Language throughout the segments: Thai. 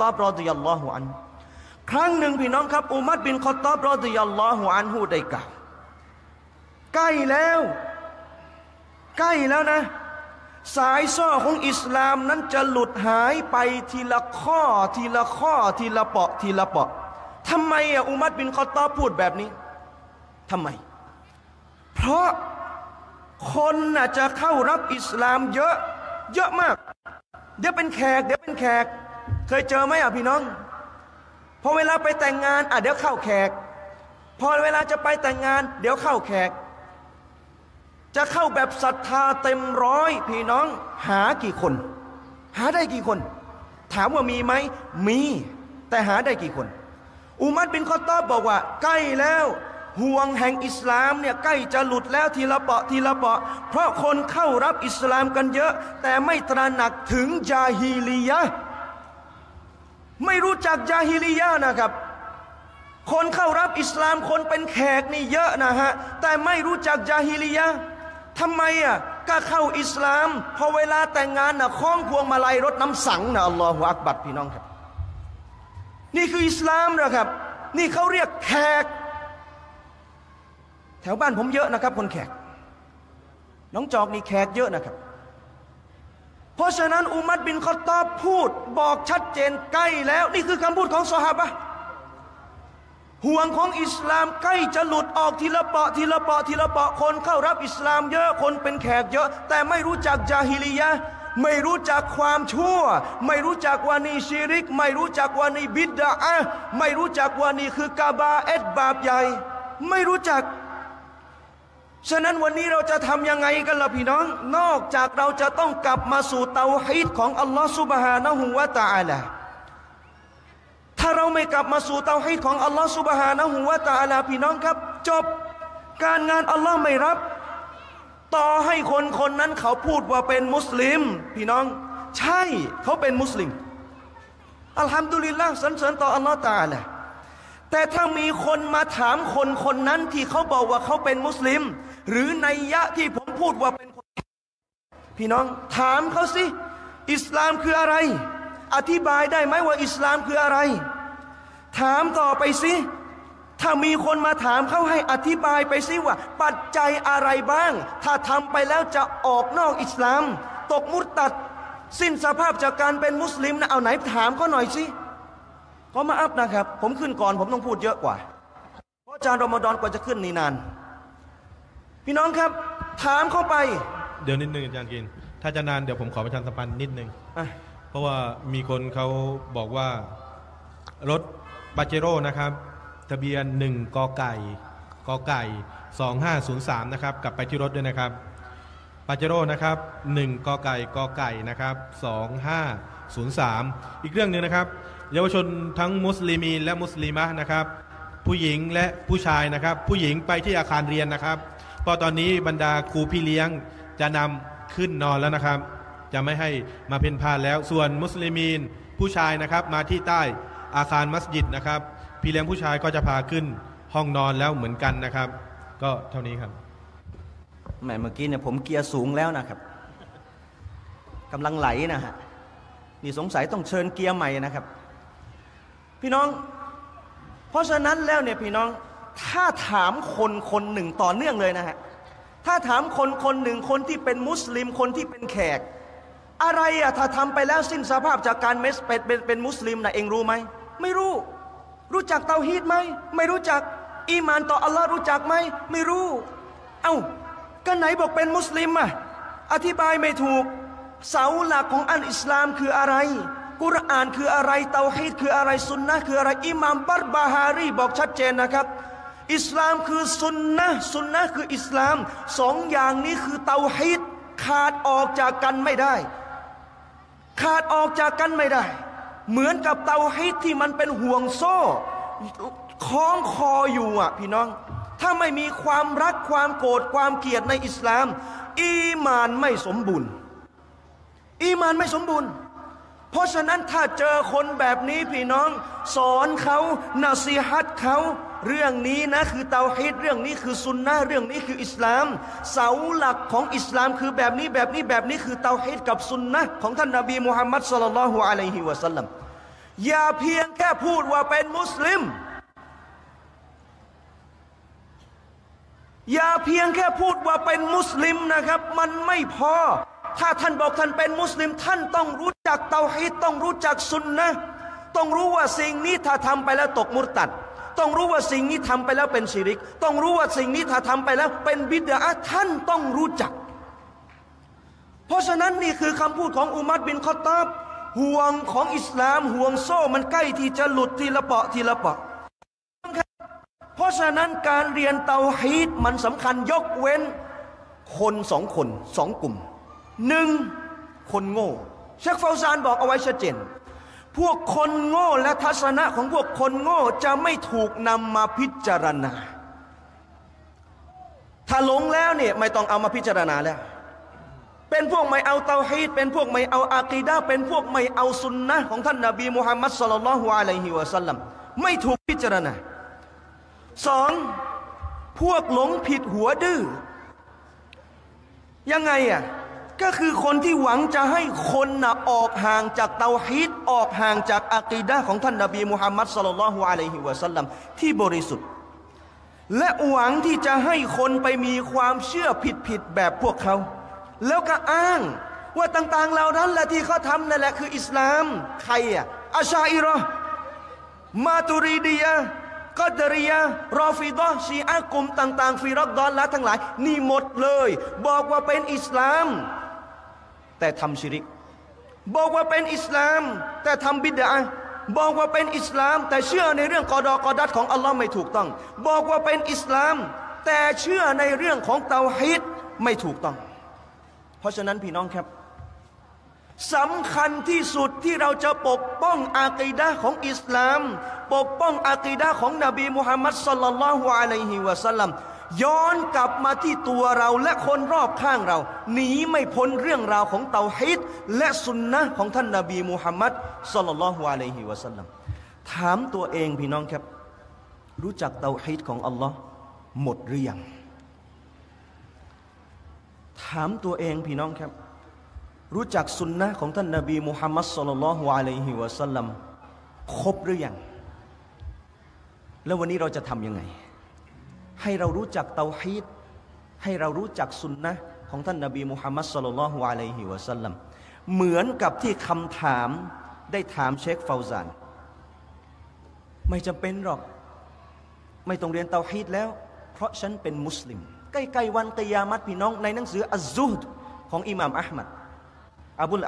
ตอบรอดิยัลลอฮุอันครั้งหนึ่งพี่น้องครับอุมัดบินคอตอบรอดิยัลลอฮุอันฮูได้กล่าวใกล้แล้ว ใกล้แล้วนะ สายซ่อของอิสลามนั้นจะหลุดหายไปทีละข้อทีละข้อทีละเปาะทีละเปาะทำไมอะอุมัดบินคอตอบพูดแบบนี้ทำไม เพราะคนน่ะจะเข้ารับอิสลามเยอะเยอะมาก เดี๋ยวเป็นแขก เดี๋ยวเป็นแขก เคยเจอไหมอะพี่น้อง พอเวลาไปแต่งงานอะเดี๋ยวเข้าแขก พอเวลาจะไปแต่งงาน เดี๋ยวเข้าแขก จะเข้าแบบศรัทธาเต็มร้อย พี่น้อง หากี่คน หาได้กี่คน ถามว่ามีไหมมี แต่หาได้กี่คน อุมัดบินคอตอบบอกว่า ใกล้แล้วห่วงแห่งอิสลามเนี่ยใกล้จะหลุดแล้วทีละเปาะทีละเปาะ เพราะคนเข้ารับอิสลามกันเยอะ แต่ไม่ตระหนักถึงจาฮีลียะ ไม่รู้จักจาฮิลียะนะครับ คนเข้ารับอิสลามคนเป็นแขกนี่เยอะนะฮะ แต่ไม่รู้จักจาฮิลียะทำไมอะก็เข้าอิสลาม พอเวลาแต่งงานนะคล้องพวงมาลัยรถน้ำสังนะอัลลอฮฺอักบัดพี่น้องครับ นี่คืออิสลามนะครับ นี่เขาเรียกแขก แถวบ้านผมเยอะนะครับ คนแขก น้องจอกนี่แขกเยอะนะครับ ราะฉะนั้นอุมัดบินคอตอบพูดบอกชัดเจนใกล้แล้ว นี่คือคำพูดของสหาบะห่วงของอิสลามใกล้จะหลุดออกทีละเปาะทีละเปาะทีละเปาะคนเข้ารับอิสลามเยอะคนเป็นแขกเยอะ แต่ไม่รู้จักจาฮิลียะไม่รู้จักความชั่ว ไม่รู้จักวานีชิริก ไม่รู้จักวานีบิดาอะไม่รู้จักวานีคือกาบาเอ็ดบาปใหญ่ ไม่รู้จัก ฉะนั้นวันนี้เราจะทำยังไงกันล่ะพี่น้อง นอกจากเราจะต้องกลับมาสู่เตาฮีดของอัลลอฮฺสุบฮานะฮูวาตาอัลาถ้าเราไม่กลับมาสู่เตาฮีดของอัลลอฮฺสุบฮานะฮูวาตาอัลาพี่น้องครับ จบการงานอัลลอฮ์ไม่รับ ต่อให้คนคนนั้นเขาพูดว่าเป็นมุสลิม พี่น้อง ใช่เขาเป็นมุสลิมอัลฮัมดุลิลละสรรเสริญต่ออัลลอฮ์ตาละแต่ถ้ามีคนมาถามคนคนนั้นที่เขาบอกว่าเขาเป็นมุสลิม หรือในยะที่ผมพูดว่าเป็นคนพี่น้องถามเขาสิ อิสลามคืออะไร อธิบายได้ไหมว่าอิสลามคืออะไร ถามต่อไปสิถ้ามีคนมาถามเขาให้อธิบายไปสิว่า ปัจจัยอะไรบ้าง ถ้าทำไปแล้วจะออกนอกอิสลาม ตกมุตตัด สิ้นสภาพจากการเป็นมุสลิมนะเอาไหนถามเขาหน่อยสิเขามาอัพนะครับ ผมขึ้นก่อนผมต้องพูดเยอะกว่า เพราะอาจารย์รอมฎอนกว่าจะขึ้นนี่นาน พี่น้องครับ ถามเข้าไป เดี๋ยวนิดนึงอาจารย์กิน ถ้าจะนานเดี๋ยวผมขอประชาสัมพันธ์นิดนึงเพราะว่ามีคนเขาบอกว่ารถปาเจโร่นะครับ ทะเบียน 1กอไก่กอไก่ 2503 นะครับ กลับไปที่รถด้วยนะครับปาเจโร่นะครับ 1กอไก่กอไก่นะครับ2503 อีกเรื่องหนึ่งนะครับ เยาวชนทั้งมุสลิมีและมุสลิมะนะครับ ผู้หญิงและผู้ชายนะครับ ผู้หญิงไปที่อาคารเรียนนะครับ พอตอนนี้บรรดาครูพี่เลี้ยงจะนำขึ้นนอนแล้วนะครับ จะไม่ให้มาเพ่นพ่านแล้ว ส่วนมุสลิมีนผู้ชายนะครับ มาที่ใต้อาคารมัสยิดนะครับ พี่เลี้ยงผู้ชายก็จะพาขึ้นห้องนอนแล้วเหมือนกันนะครับ ก็เท่านี้ครับแหมเมื่อกี้เนี่ยผมเกียร์สูงแล้วนะครับกำลังไหลนะฮะนี่สงสัยต้องเชิญเกียร์ใหม่นะครับ พี่น้อง เพราะฉะนั้นแล้วเนี่ยพี่น้อง ถ้าถามคนคนหนึ่งต่อเนื่องเลยนะฮะ ถ้าถามคนคนหนึ่งคนที่เป็นมุสลิมคนที่เป็นแขก อะไรอะถ้าทำไปแล้วสิ้นสภาพจากการเมสเป็ดเป็นเป็นมุสลิมนะเองรู้ไหม ไม่รู้ รู้จักเตาฮีดไหม ไม่รู้จักอีมานต่ออัลลอฮ์รู้จักไหม ไม่รู้ เอา้าก็ไหนบอกเป็นมุสลิมอะอธิบายไม่ถูก เสาหลักของอันอิสลามคืออะไรกุรอานคืออะไรเตาฮีดคืออะไรสุนนะคืออะไรอิมามบัรบาฮารีบอกชัดเจนนะครับ อิสลามคือสุนนะสุนนะคืออิสลามสองอย่างนี้คือเตาฮิดขาดออกจากกันไม่ได้ ขาดออกจากกันไม่ได้ เหมือนกับเตาฮิดที่มันเป็นห่วงโซ่คล้องคออยู่อะพี่น้อง ถ้าไม่มีความรักความโกรธความเกลียดในอิสลาม อีมานไม่สมบูรณ์ อีมานไม่สมบูรณ์เพราะฉะนั้นถ้าเจอคนแบบนี้พี่น้อง สอนเขานาซีฮัตเขา เรื่องนี้นะคือเตาฮิดเรื่องนี้คือซุนนะเรื่องนี้คืออิสลาม เสาหลักของอิสลามคือแบบนี้แบบนี้แบบนี้คือเตาฮิดกับซุนนะของท่านนบีมุฮัมมัดสุลลัลฮุอะลัยฮิวะสัลลัมอย่าเพียงแค่พูดว่าเป็นมุสลิม อย่าเพียงแค่พูดว่าเป็นมุสลิมนะครับ มันไม่พอ ถ้าท่านบอกท่านเป็นมุสลิม ท่านต้องรู้จักเตาฮีดต้องรู้จักสุนนะต้องรู้ว่าสิ่งนี้ถ้าทำไปแล้วตกมุรตัด ต้องรู้ว่าสิ่งนี้ทำไปแล้วเป็นชิริก ต้องรู้ว่าสิ่งนี้ถ้าทำไปแล้วเป็นบิดาท่านต้องรู้จัก เพราะฉะนั้นนี่คือคำพูดของอุมัดบินคอตาบห่วงของอิสลามห่วงโซ่มันใกล้ที่จะหลุดทีละเปาะทีละเปาะเพราะฉะนั้นการเรียนเตาฮีดมันสำคัญยกเว้น คนสองคนสองกลุ่มหนึ่งคนโง่เชคฟาซานบอกเอาไว้ชัดเจน พวกคนโง่และทัศนะของพวกคนโง่จะไม่ถูกนำมาพิจารณา ถ้าหลงแล้วเนี่ยไม่ต้องเอามาพิจารณาแล้ว เป็นพวกไม่เอาเตาฮีดเป็นพวกไม่เอาอากีดาเป็นพวกไม่เอาสุนนะของท่านนบีมุฮัมมัดสลลัลลอฮุอะลัยฮิวะสัลลัมไม่ถูกพิจารณาสองพวกหลงผิดหัวดื้อยังไงอะ ก็คือคนที่หวังจะให้คนนะออกห่างจากเตาฮีดออกห่างจากอากีดะของท่านนบีมุฮัมมัดสลลัลฮุอะลัยฮิวะสัลลัมที่บริสุทธิ์ และหวังที่จะให้คนไปมีความเชื่อผิดๆแบบพวกเขา แล้วก็อ้างว่าต่างๆเหล่านั้นแหละที่เขาทำนั่นแหละคืออิสลามใครอะอาชาอิรอมาตุรีดียกอดรียรอฟิดอชีอะกลุ่มต่าง ๆ ฟิรักดอนและทั้งหลาย นี่หมดเลย บอกว่าเป็นอิสลาม แต่ทำชิริก บอกว่าเป็นอิสลาม แต่ทำบิดาบอกว่าเป็นอิสลาม แต่เชื่อในเรื่องกอดอกอดัดของอัลลอฮ์ไม่ถูกต้อง บอกว่าเป็นอิสลาม แต่เชื่อในเรื่องของเตาฮิดไม่ถูกต้อง เพราะฉะนั้นพี่น้องครับสำคัญที่สุดที่เราจะปกป้องอากีดะของอิสลาม ปกป้องอากีดะของนบีมุฮัมมัดสลลัลลอฮุอะลัยฮิวะสัลลัม ย้อนกลับมาที่ตัวเราและคนรอบข้างเราหนีไม่พ้นเรื่องราวของเตาฮิดและสุนนะของท่านนบีมุฮัมมัดสลลัลลอฮุอะลัยฮิวะสัลลัมถามตัวเองพี่น้องครับ รู้จักเตาฮิดของอัลลอฮ์หมดหรือยัง ถามตัวเองพี่น้องครับ รู้จักสุนนะของท่านนบีมุฮัมมัดสุลลัลฮุอะลัยฮิวะสัลลัมครบหรือยัง แล้ววันนี้เราจะทำยังไง ให้เรารู้จักเตาฮีดให้เรารู้จักสุนนะของท่านนบีมุฮัมมัดสุลลัลฮุอะลัยฮิวะสัลลัมเหมือนกับที่คำถามได้ถามเชคฟาวซานไม่จำเป็นหรอก ไม่ต้องเรียนเตาฮีดแล้ว เพราะฉันเป็นมุสลิม ใกล้ๆวันกิยามัตพี่น้องในหนังสืออัซซุดของอิหม่ามอัลมัดอบุล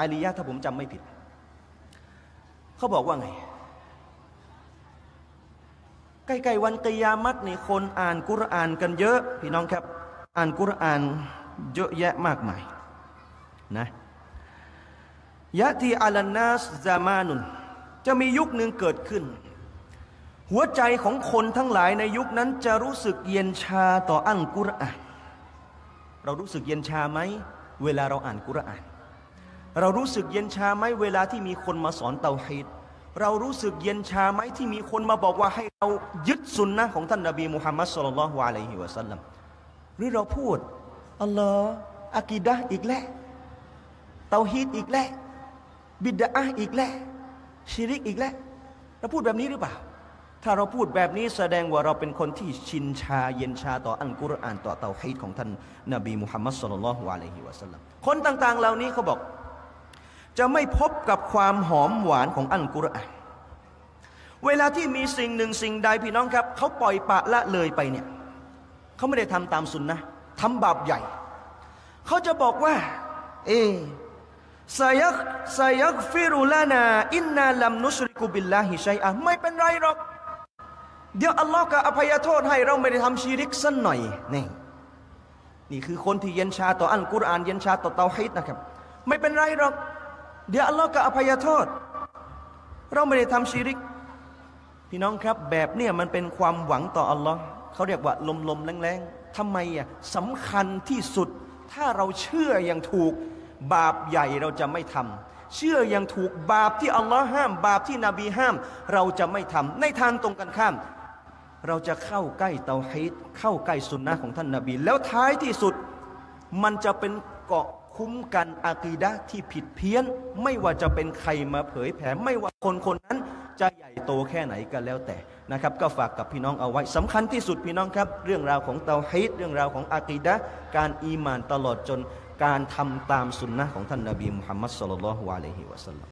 อาลียะถ้าผมจำไม่ผิด เขาบอกว่าไง ใกล้ๆวันกิยามัตนี่คนอ่านกุรอานกันเยอะ พี่น้องครับ อ่านกุรอานเยอะแยะมากมายนะยะทีอัลนัสซามานุนจะมียุคหนึ่งเกิดขึ้น หัวใจของคนทั้งหลายในยุคนั้นจะรู้สึกเย็นชาต่ออัลกุรอานเรารู้สึกเย็นชาไหมเวลาเราอ่านกุรอาน เรารู้สึกเย็นชาไหมเวลาที่มีคนมาสอนเตาฮีด เรารู้สึกเย็นชาไหมที่มีคนมาบอกว่าให้เรายึดสุนนะของท่านนบีมุฮัมมัดสุลลัลฮุอะลัยฮิวะสัลลัมหรือเราพูดอัลลอฮ์อากีดะอีกแล้วเตาฮีดอีกแล้วบิดาอีกแล้วชิริกอีกแล้วเราพูดแบบนี้หรือเปล่า ถ้าเราพูดแบบนี้แสดงว่าเราเป็นคนที่ชินชาเย็นชาต่ออัลกุรอานต่อเตาฮีดของท่านนบีมุฮัมมัดสุลลัลฮุอะลัยฮิวะสัลลัมคนต่าง ๆ เหล่านี้เขาบอก จะไม่พบกับความหอมหวานของอัลกุรอานเวลาที่มีสิ่งหนึ่งสิ่งใดพี่น้องครับ เขาปล่อยปะละเลยไปเนี่ยเขาไม่ได้ทำตามสุนนะทำบาปใหญ่ เขาจะบอกว่า เอสยักสยักฟิรุลานาอินนาลัมนุชริกุบิลลาฮิชัยอะไม่เป็นไรหรอก เดี๋ยวอัลลอฮ์ก็อภัยโทษให้เราไม่ได้ทำชีริกสักหน่อยนี่นี่คือคนที่เย็นชาต่ออัลกุรอานเย็นชาต่อเตาฮีดนะครับ ไม่เป็นไรหรอก เดี๋ยวอัลลอฮ์ก็อภัยโทษ เราไม่ได้ทำชีริก พี่น้องครับ แบบเนี้ยมันเป็นความหวังต่ออัลลอฮ์เขาเรียกว่าลมลมๆแรงๆทำไมอะสำคัญที่สุด ถ้าเราเชื่ออย่างถูก บาปใหญ่เราจะไม่ทำเชื่ออย่างถูกบาปที่อัลลอฮ์ห้าม บาปที่นบีห้าม เราจะไม่ทำในทางตรงกันข้าม เราจะเข้าใกล้เตาฮีดเข้าใกล้สุนนะของท่านนาบี แล้วท้ายที่สุดมันจะเป็นเกาะ คุ้มกันอากีดะที่ผิดเพี้ยน ไม่ว่าจะเป็นใครมาเผยแผ่ไม่ว่าคนคนนั้น จะใหญ่โตแค่ไหนก็แล้วแต่นะครับ ก็ฝากกับพี่น้องเอาไว้สำคัญที่สุดพี่น้องครับ เรื่องราวของเตาฮีดเรื่องราวของอากีดะการอีมานตลอดจนการทำตามสุนนะของท่านนบีมุฮัมมัดสุลลัลลอฮุอะลัยฮิวะสัลลัม